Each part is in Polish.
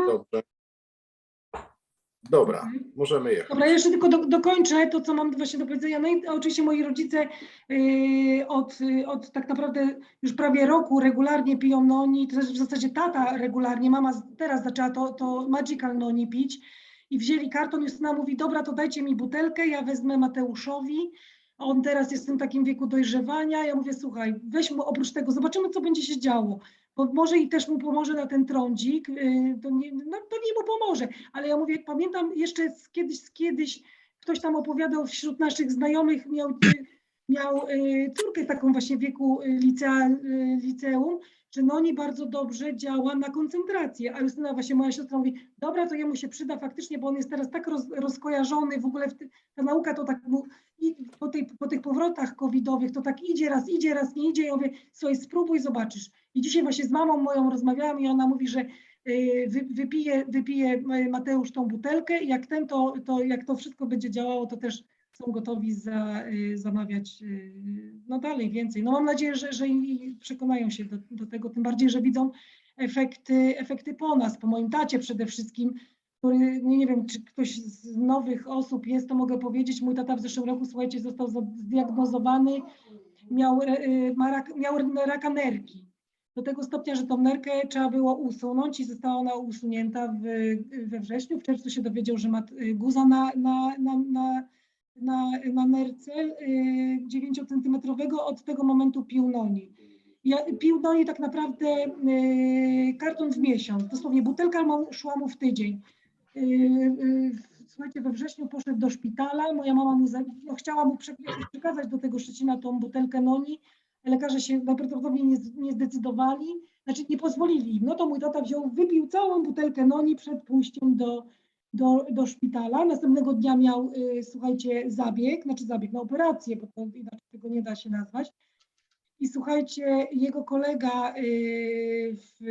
Mhm. Dobrze. Dobra, Mhm. możemy jechać. Dobra, ja jeszcze tylko do, dokończę to, co mam właśnie do powiedzenia. No i oczywiście moi rodzice yy, od, yy, od tak naprawdę już prawie roku regularnie piją noni, to też w zasadzie tata regularnie, mama teraz zaczęła to, to magical noni pić i wzięli karton, Justyna mówi, dobra, to dajcie mi butelkę, ja wezmę Mateuszowi, on teraz jest w tym takim wieku dojrzewania, ja mówię, słuchaj, weź mu oprócz tego, zobaczymy, co będzie się działo, może i też mu pomoże na ten trądzik, yy, to nie, no, pewnie mu pomoże, ale ja mówię, pamiętam jeszcze z kiedyś, z kiedyś ktoś tam opowiadał wśród naszych znajomych, miał, y, miał y, córkę taką właśnie w wieku y, licea, y, liceum, że noni bardzo dobrze działa na koncentrację. A Justyna, właśnie moja siostra mówi, dobra, to jemu się przyda faktycznie, bo on jest teraz tak roz, rozkojarzony, w ogóle ty, ta nauka to tak mu, i po, tej, po tych powrotach covidowych to tak idzie, raz idzie, raz nie idzie. Ja mówię, słuchaj, spróbuj, zobaczysz. I dzisiaj właśnie z mamą moją rozmawiałam i ona mówi, że wy, wypije, wypije y, Mateusz tą butelkę i jak ten, to, to jak to wszystko będzie działało, to też są gotowi za, y, zamawiać no dalej więcej. No mam nadzieję, że, że przekonają się do, do tego, tym bardziej, że widzą efekty, efekty po nas, po moim tacie przede wszystkim, który, nie, wiem, czy ktoś z nowych osób jest, to mogę powiedzieć, mój tata w zeszłym roku, słuchajcie, został zdiagnozowany, miał, e, ma rak, miał raka nerki do tego stopnia, że tą nerkę trzeba było usunąć i została ona usunięta w, we wrześniu. W czerwcu się dowiedział, że ma y, guza na, na, na, na, na, na nerce y, 9-centymetrowego. Od tego momentu pił noni. Ja, pił noni tak naprawdę y, karton w miesiąc. Dosłownie butelka szła mu w tydzień. Słuchajcie, we wrześniu poszedł do szpitala. Moja mama mu za, no, chciała mu prze- przekazać do tego Szczecina tą butelkę noni. Lekarze się najprawdopodobniej nie, nie zdecydowali, znaczy nie pozwolili im. No to mój tata wziął, wypił całą butelkę noni przed pójściem do, do, do szpitala. Następnego dnia miał, y, słuchajcie, zabieg, znaczy zabieg na operację, bo to inaczej tego nie da się nazwać. I słuchajcie, jego kolega y, w,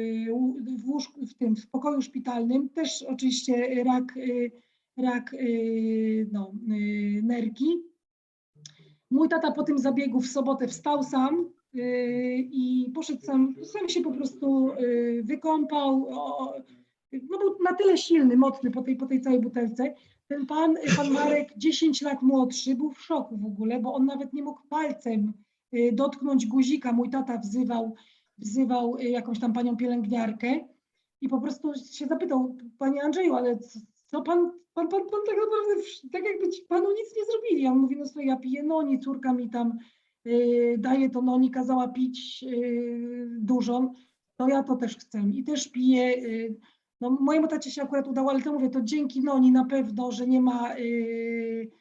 w, w tym w pokoju szpitalnym też oczywiście rak, y, rak y, no, y, nerki. Mój tata po tym zabiegu w sobotę wstał sam y, i poszedł sam, sam się po prostu y, wykąpał. No był na tyle silny, mocny po tej, po tej całej butelce. Ten pan, pan Marek, 10 lat młodszy, był w szoku w ogóle, bo on nawet nie mógł palcem y, dotknąć guzika. Mój tata wzywał, wzywał y, jakąś tam panią pielęgniarkę i po prostu się zapytał, panie Andrzeju, ale co- co pan, pan, pan, pan tak naprawdę, tak jakby ci panu nic nie zrobili. On mówi, no słuchaj, ja piję noni, córka mi tam y, daje to noni, kazała pić y, dużą, to ja to też chcę i też piję. Y, no mojemu tacie się akurat udało, ale to mówię, to dzięki noni na pewno, że nie ma y,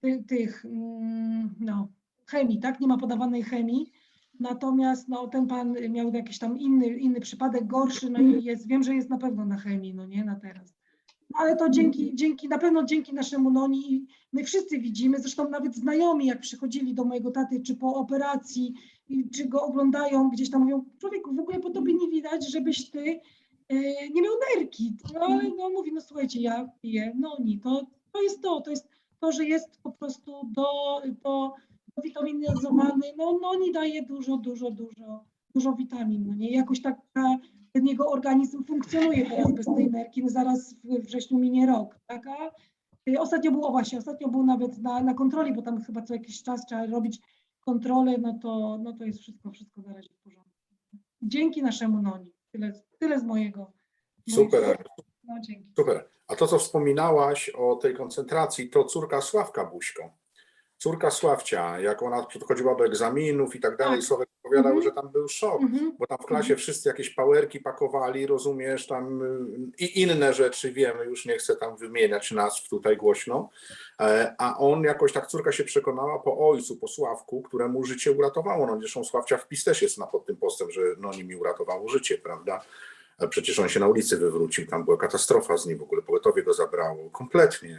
ty, tych, mm, no, chemii, tak, nie ma podawanej chemii. Natomiast no, ten pan miał jakiś tam inny, inny przypadek, gorszy, no i jest, wiem, że jest na pewno na chemii, no nie, na teraz. Ale to dzięki, dzięki, na pewno dzięki naszemu noni i my wszyscy widzimy, zresztą nawet znajomi, jak przychodzili do mojego taty, czy po operacji, czy go oglądają, gdzieś tam mówią, człowieku, w ogóle po tobie nie widać, żebyś ty y, nie miał nerki. No ale no mówi, no słuchajcie, ja piję noni, to, to jest to, to jest to, że jest po prostu do, do, do witaminizowany, no noni daje dużo, dużo, dużo, dużo witamin, no nie, jakoś tak ta, jego organizm funkcjonuje teraz bez tej nerki, no zaraz w wrześniu minie rok, tak, a y, ostatnio było właśnie, ostatnio był nawet na, na kontroli, bo tam chyba co jakiś czas trzeba robić kontrolę, no to, no to jest wszystko, wszystko na razie w porządku. Dzięki naszemu noni, tyle, tyle z mojego. Super, No dzięki. super. A to, co wspominałaś o tej koncentracji, to córka Sławka Buźko. Córka Sławcia, jak ona podchodziła do egzaminów i tak dalej, Tak. Sławek opowiadał, Mhm. że tam był szok. Mhm. bo tam w klasie wszyscy jakieś pałerki pakowali, rozumiesz, tam y, i inne rzeczy wiemy, już nie chcę tam wymieniać nazw tutaj głośno, E, a on jakoś tak córka się przekonała po ojcu, po Sławku, któremu życie uratowało, no zresztą Sławcia wpis też jest na pod tym postem, że no nim mi uratowało życie, prawda, przecież on się na ulicy wywrócił, tam była katastrofa z nim w ogóle, pogotowie go zabrało, kompletnie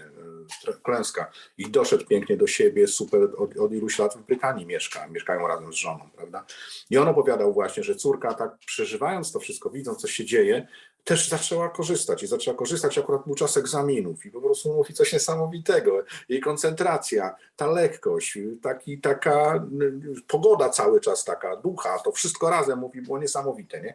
e, klęska. I doszedł pięknie do siebie, super, od, od iluś lat w Brytanii mieszka, mieszkają razem z żoną, prawda, i on opowiadał właśnie, że córka tak przeżywając to wszystko, widząc co się dzieje, też zaczęła korzystać i zaczęła korzystać, akurat był czas egzaminów i po prostu mówi coś niesamowitego. Jej koncentracja, ta lekkość, taki, taka y, pogoda cały czas taka, ducha, to wszystko razem mówi, było niesamowite, nie?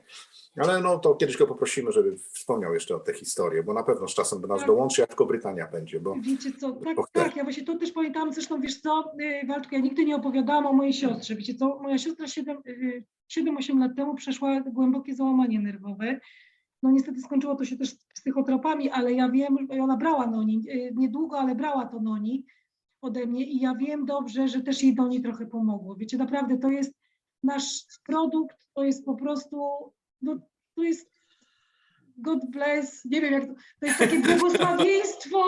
Ale no to kiedyś go poprosimy, żeby wspomniał jeszcze o tę historię, bo na pewno z czasem do nas Tak. dołączy, jak tylko Brytania będzie, bo Wiecie co, tak, bo tak, ja właśnie to też pamiętam, zresztą wiesz co, y, Waldku, ja nigdy nie opowiadałam o mojej siostrze, wiecie co, moja siostra 7-8 lat temu przeszła głębokie załamanie nerwowe, no niestety skończyło to się też z psychotropami, ale ja wiem, ona brała noni, y, niedługo, ale brała to noni ode mnie i ja wiem dobrze, że też jej noni trochę pomogło, wiecie, naprawdę to jest nasz produkt, to jest po prostu, no to jest God bless, nie wiem jak to, to jest takie błogosławieństwo,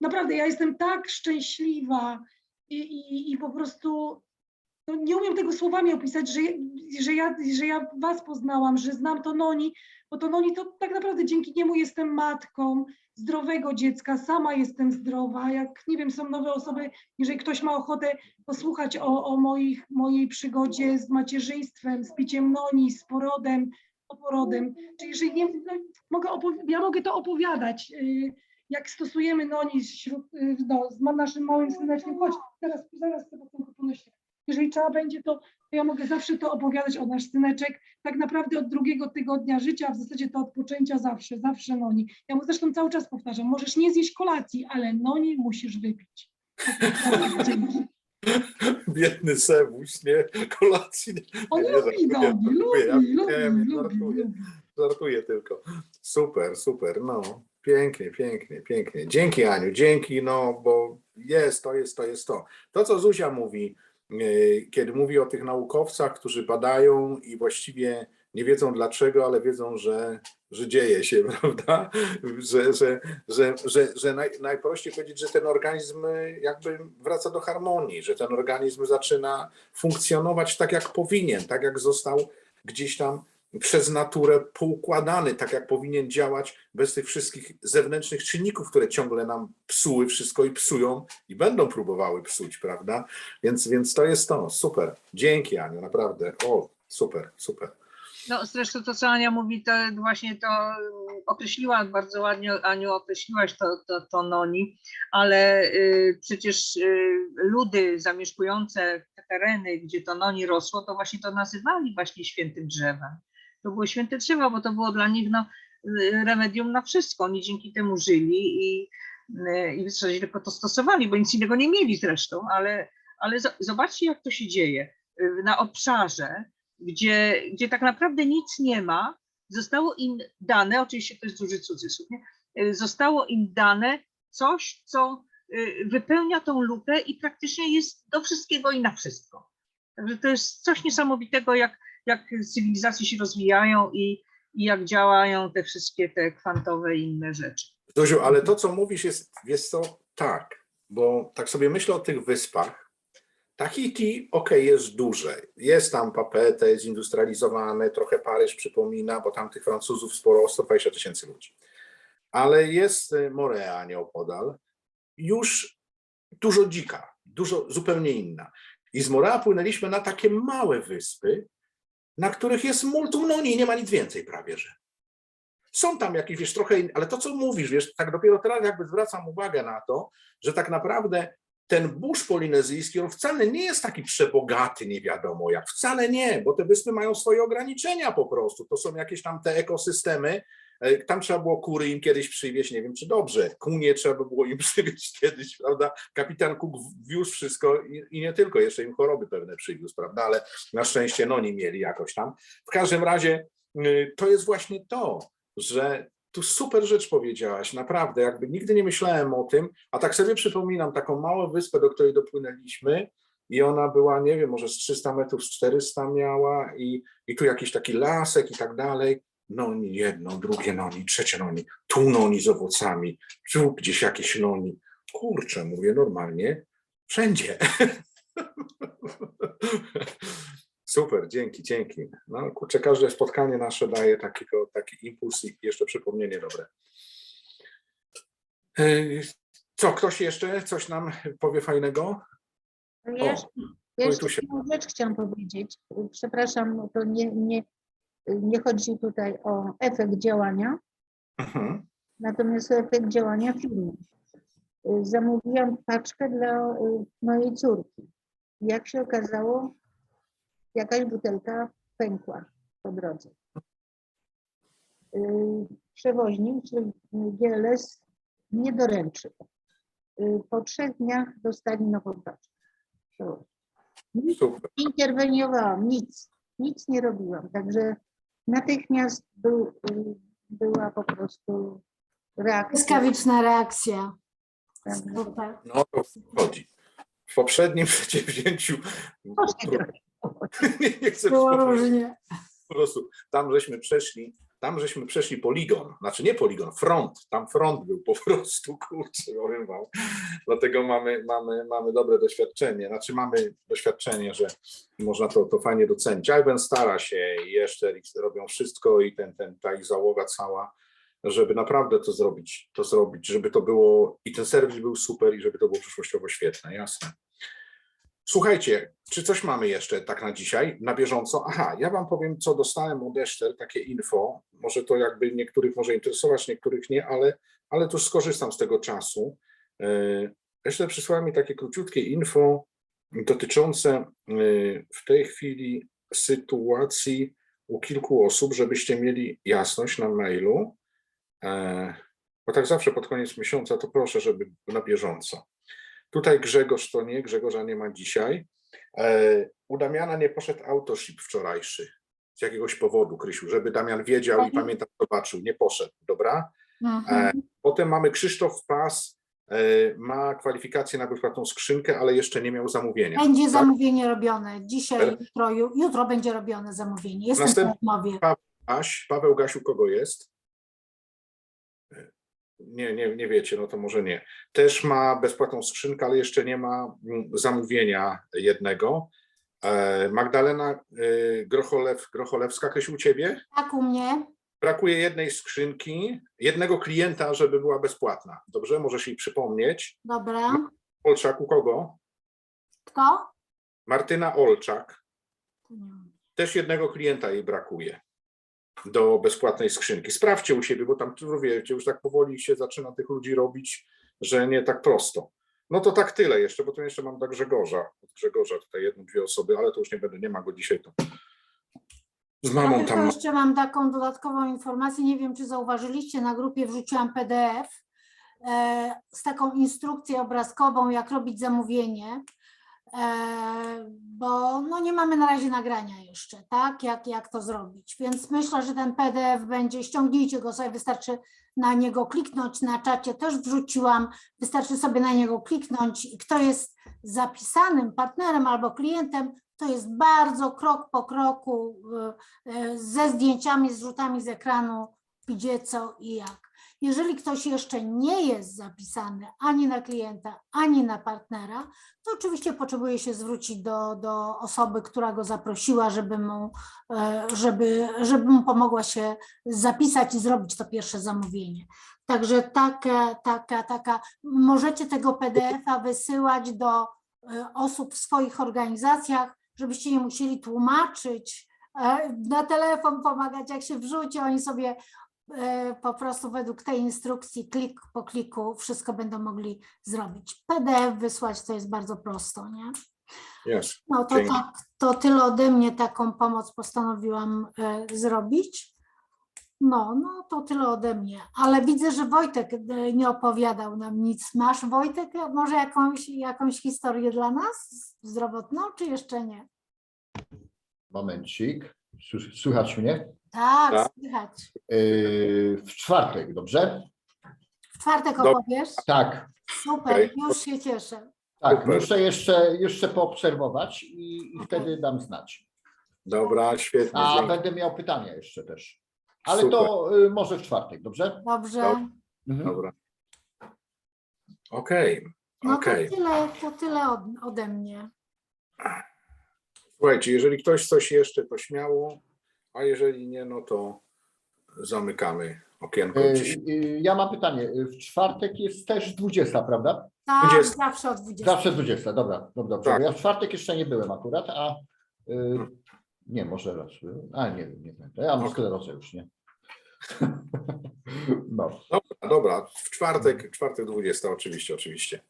naprawdę ja jestem tak szczęśliwa i, i, i po prostu no nie umiem tego słowami opisać, że, że, ja, że ja was poznałam, że znam to Noni, bo to Noni to tak naprawdę dzięki niemu jestem matką zdrowego dziecka, sama jestem zdrowa, jak nie wiem, są nowe osoby, jeżeli ktoś ma ochotę posłuchać o, o moich, mojej przygodzie z macierzyństwem, z piciem Noni, z porodem, oporodem, czy jeżeli nie, no, mogę ja mogę to opowiadać, y, jak stosujemy noni wśród, y, no, z naszym małym syneczkiem, chodź, zaraz, zaraz sobie to pomyślę. Jeżeli trzeba będzie, to, to ja mogę zawsze to opowiadać o nasz syneczek, tak naprawdę od drugiego tygodnia życia, w zasadzie to od poczęcia zawsze, zawsze noni. Ja mu zresztą cały czas powtarzam, możesz nie zjeść kolacji, ale noni musisz wypić. Biedny Sewuś, nie? Kolacji. nie- On Nie, lubi żartuję, noni, żartuję, ja lubi, lubi, wiem, lubi, żartuję. lubi. Żartuję tylko. Super, super, no. Pięknie, pięknie, pięknie. Dzięki Aniu, dzięki, no bo jest, to jest, to jest to. To, co Zuzia mówi, kiedy mówi o tych naukowcach, którzy badają i właściwie nie wiedzą dlaczego, ale wiedzą, że, że dzieje się, prawda? Że, że, że, że, że naj, najprościej powiedzieć, że ten organizm jakby wraca do harmonii, że ten organizm zaczyna funkcjonować tak, jak powinien, tak jak został gdzieś tam przez naturę poukładany, tak jak powinien działać, bez tych wszystkich zewnętrznych czynników, które ciągle nam psuły wszystko i psują i będą próbowały psuć, prawda? Więc, więc to jest to. Super. Dzięki, Aniu, naprawdę. O, super, super. No zresztą to, co Ania mówi, to właśnie to mm, określiła bardzo ładnie, Aniu, określiłaś to, to, to noni, ale y, przecież y, ludy zamieszkujące te tereny, gdzie to noni rosło, to właśnie to nazywali właśnie świętym drzewem. To było święte drzewo, bo to było dla nich no, y, remedium na wszystko. Oni dzięki temu żyli i, y, i w tylko to stosowali, bo nic innego nie mieli zresztą, ale, ale zo- zobaczcie, jak to się dzieje y, na obszarze, gdzie, gdzie tak naprawdę nic nie ma, zostało im dane, oczywiście to jest duży cudzysłów, nie? Zostało im dane coś, co wypełnia tą lukę i praktycznie jest do wszystkiego i na wszystko. Także to jest coś niesamowitego, jak, jak cywilizacje się rozwijają i, i jak działają te wszystkie te kwantowe i inne rzeczy. Zuziu, ale to, co mówisz, jest, jest to tak, bo tak sobie myślę o tych wyspach. Tahiti, okej, jest duże. Jest tam Papete, jest industrializowane, trochę Paryż przypomina, bo tam tych Francuzów sporo, 120 tysięcy ludzi. Ale jest y, Morea nieopodal, już dużo dzika, dużo zupełnie inna. I z Morea płynęliśmy na takie małe wyspy, na których jest multum noni, nie ma nic więcej prawie, że. Są tam jakieś, wiesz, trochę, ale to, co mówisz, wiesz, tak dopiero teraz jakby zwracam uwagę na to, że tak naprawdę ten burz polinezyjski, on wcale nie jest taki przebogaty, nie wiadomo jak, wcale nie, bo te wyspy mają swoje ograniczenia po prostu, to są jakieś tam te ekosystemy, tam trzeba było kury im kiedyś przywieźć, nie wiem czy dobrze, kunie trzeba by było im przywieźć kiedyś, prawda, kapitan Cook wiózł wszystko i, i nie tylko, jeszcze im choroby pewne przywiózł, prawda, ale na szczęście no nie mieli jakoś tam. W każdym razie y, to jest właśnie to, że tu super rzecz powiedziałaś, naprawdę, jakby nigdy nie myślałem o tym, a tak sobie przypominam taką małą wyspę, do której dopłynęliśmy i ona była, nie wiem, może z 300 metrów, z 400 miała i, i tu jakiś taki lasek i tak dalej. Noni jedno, drugie noni, trzecie noni, tu noni z owocami, tu gdzieś jakieś noni. Kurczę, mówię normalnie, wszędzie. Super, dzięki, dzięki. No kurczę, każde spotkanie nasze daje takiego, taki impuls i jeszcze przypomnienie dobre. Yy, Co, ktoś jeszcze coś nam powie fajnego? Ja O, jeszcze, jeszcze Wojtusie. jedną rzecz chciałam powiedzieć. Przepraszam, to nie, nie, nie chodzi tutaj o efekt działania, Mhm. Natomiast efekt działania firmy. Zamówiłam paczkę dla y, mojej córki. Jak się okazało, jakaś butelka pękła po drodze. Y, Przewoźnik, czyli GLS, nie doręczył. Y, Po trzech dniach dostali nową paczkę. Nic Super. nie interweniowałam, nic, nic nie robiłam. Także natychmiast był, była po prostu reakcja. Błyskawiczna reakcja. prawda? Super. No to chodzi. W poprzednim przedsięwzięciu Troszkę trochę. nie chcę Było różnie. po prostu tam żeśmy przeszli, tam żeśmy przeszli poligon, znaczy nie poligon, front, tam front był po prostu, kurczę, wam. Dlatego mamy, mamy, mamy dobre doświadczenie, znaczy mamy doświadczenie, że można to, to fajnie docenić. Ivan stara się i jeszcze robią wszystko i ten, ten, ta ich załoga cała, żeby naprawdę to zrobić, to zrobić, żeby to było i ten serwis był super i żeby to było przyszłościowo świetne, jasne. Słuchajcie, czy coś mamy jeszcze tak na dzisiaj, na bieżąco? Aha, ja wam powiem, co dostałem od Eszter, takie info. Może to jakby niektórych może interesować, niektórych nie, ale, ale tu skorzystam z tego czasu. Yy, Eszter przysłała mi takie króciutkie info dotyczące yy, w tej chwili sytuacji u kilku osób, żebyście mieli jasność na mailu. E, Bo tak zawsze pod koniec miesiąca to proszę, żeby na bieżąco. Tutaj Grzegorz to nie, Grzegorza nie ma dzisiaj. E, U Damiana nie poszedł autoship wczorajszy. Z jakiegoś powodu, Krysiu, żeby Damian wiedział i Mhm. pamiętam, zobaczył. Nie poszedł, dobra? Mhm. Potem mamy Krzysztof Pas, e, ma kwalifikację na bezpłatną skrzynkę, ale jeszcze nie miał zamówienia. Będzie tak? zamówienie robione. Dzisiaj, jutro, ju- jutro będzie robione zamówienie. Jestem Następny- w Paweł Gasiu, kogo jest? Nie, nie, nie wiecie, no to może nie. Też ma bezpłatną skrzynkę, ale jeszcze nie ma mm, zamówienia jednego. E, Magdalena e, Grocholew, Grocholewska, Krysiu, u ciebie? Tak u mnie. Brakuje jednej skrzynki, jednego klienta, żeby była bezpłatna. Dobrze, możesz jej przypomnieć. Dobra. Olczak, u kogo? Kto? Martyna Olczak. Też jednego klienta jej brakuje do bezpłatnej skrzynki. Sprawdźcie u siebie, bo tam wiecie, już tak powoli się zaczyna tych ludzi robić, że nie tak prosto. No to tak tyle jeszcze, bo tu jeszcze mam do Grzegorza. Od Grzegorza tutaj jedną, dwie osoby, ale to już nie będę, nie ma go dzisiaj to. Z Ja mamą tylko tam. jeszcze mam taką dodatkową informację. Nie wiem, czy zauważyliście, na grupie wrzuciłam PDF e, z taką instrukcją obrazkową, jak robić zamówienie, bo no nie mamy na razie nagrania jeszcze, tak, jak, jak to zrobić. Więc myślę, że ten PDF będzie, ściągnijcie go sobie, wystarczy na niego kliknąć, na czacie też wrzuciłam, wystarczy sobie na niego kliknąć i kto jest zapisanym partnerem albo klientem, to jest bardzo krok po kroku y, y, ze zdjęciami, z rzutami z ekranu, gdzie, co i jak. Jeżeli ktoś jeszcze nie jest zapisany ani na klienta, ani na partnera, to oczywiście potrzebuje się zwrócić do, do osoby, która go zaprosiła, żeby mu, e, żeby, żeby mu pomogła się zapisać i zrobić to pierwsze zamówienie. Także taka, taka, taka, możecie tego PDF-a wysyłać do e, osób w swoich organizacjach, żebyście nie musieli tłumaczyć, e, na telefon pomagać, jak się wrzuci, oni sobie po prostu według tej instrukcji, klik po kliku, wszystko będą mogli zrobić. PDF wysłać to jest bardzo prosto, nie? Jest. No to Dzięki. tak, to tyle ode mnie, taką pomoc postanowiłam e, zrobić. No, no to tyle ode mnie, ale widzę, że Wojtek e, nie opowiadał nam nic. Masz Wojtek e, może jakąś, jakąś historię dla nas zdrowotną, czy jeszcze nie? Momencik. Słychać mnie? Tak, Tak. słychać. Yy, W czwartek, dobrze? W czwartek Dob- opowiesz? Tak, Super, Okej. już się cieszę. tak. Super. Muszę jeszcze, jeszcze poobserwować i, i wtedy dam znać. Dobra, świetnie. A dzięki. będę miał pytania jeszcze też. Ale Super. to y, może w czwartek, dobrze? Dobrze. Dobra. Mhm. Dobra. Okej, No okej. to tyle, to tyle od, ode mnie. Słuchajcie, jeżeli ktoś coś jeszcze, to śmiało, a jeżeli nie, no to zamykamy okienko. Y, Dziś- y, Ja mam pytanie. W czwartek jest też 20, prawda? Tak, 20. zawsze od 20. Zawsze 20, dobra, dobra, dobrze. Tak. Ja w czwartek jeszcze nie byłem akurat, a y, nie, może raz byłem. A nie wiem, nie wiem. Ja mam Okej. sklerozę już, nie? No. Dobra, dobra, w czwartek, czwartek 20 oczywiście, oczywiście.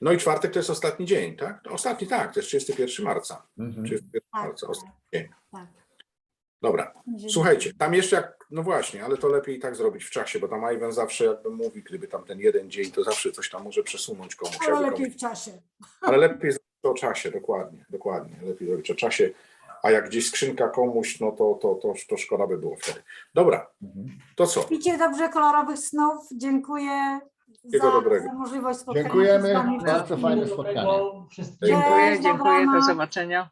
No i czwartek to jest ostatni dzień, tak? No, Ostatni, tak, to jest 31 marca. Mhm. 31 Tak, marca, ostatni dzień. tak. Dobra, słuchajcie, tam jeszcze jak, no właśnie, ale to lepiej tak zrobić w czasie, bo tam Iwan zawsze jakby mówi, gdyby tam ten jeden dzień, to zawsze coś tam może przesunąć komuś. Ale lepiej komuś. w czasie. Ale lepiej o czasie, dokładnie, dokładnie. Lepiej zrobić o czasie, a jak gdzieś skrzynka komuś, no to, to, to, to szkoda by było wtedy. Dobra, Mhm. to co? Śpicie dobrze, kolorowych snów. Dziękuję Wszystkiego za, dobrego. za możliwość spotkania się Dziękujemy. wami. Bardzo fajne spotkanie. Dziękuję, Dziękuję, Cześć, dziękuję, do dobranoc. zobaczenia.